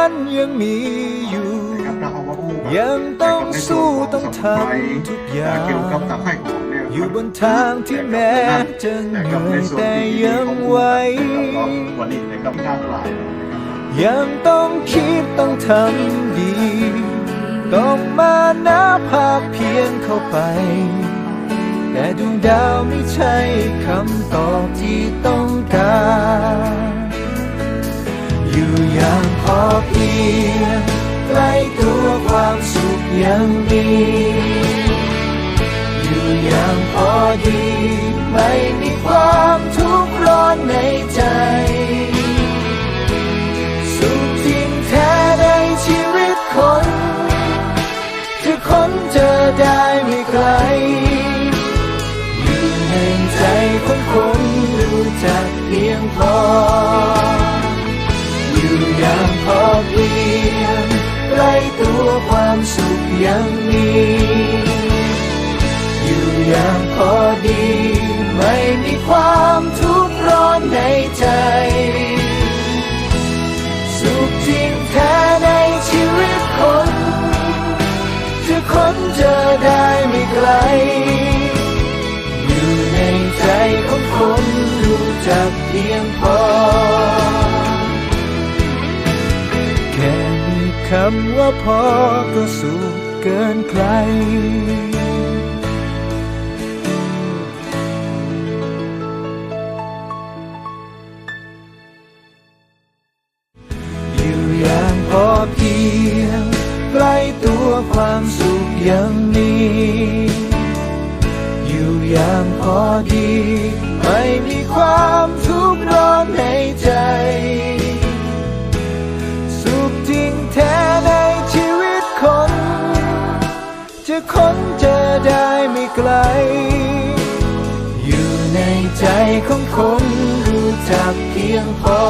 มุ่งมั่นยังมีอยู่นะครับเราเอามาพูดยังต้องสู้ต้องทำทุกอย่างเกี่ยวกับตะไคร่ของเนี่ยอยู่บนทางที่แม้จะเหนื่อยแต่ยังไหววันนี้นะครับท่านหลายยังต้องคิดต้องทำดี ต้องมานาภาพเพียงเข้าไป แต่ดวงดาวไม่ใช่คำตอบที่ต้องการ อยู่อย่างพอเพียงใกล้ตัวความสุขยังมี อยู่อย่างพอดี ไม่มีความทุ มีอยู่อย่างพอดี ไม่มีความทุกข์ร้อนในใจ สุขจริงแท้ในชีวิตคนจะค้นเจอได้ไม่ไกล อยู่ในใจของคนรู้จักเพียงพอแค่มีคำว่าพอก็สุข เกินใคร อยู่อย่างพอเพียงใกล้ตัวความสุขยังมีอยู่อย่างพอดี ไม่มีความ ค้นเจอได้ไม่ไกล อยู่ในใจของคนรู้จักเพียงพอ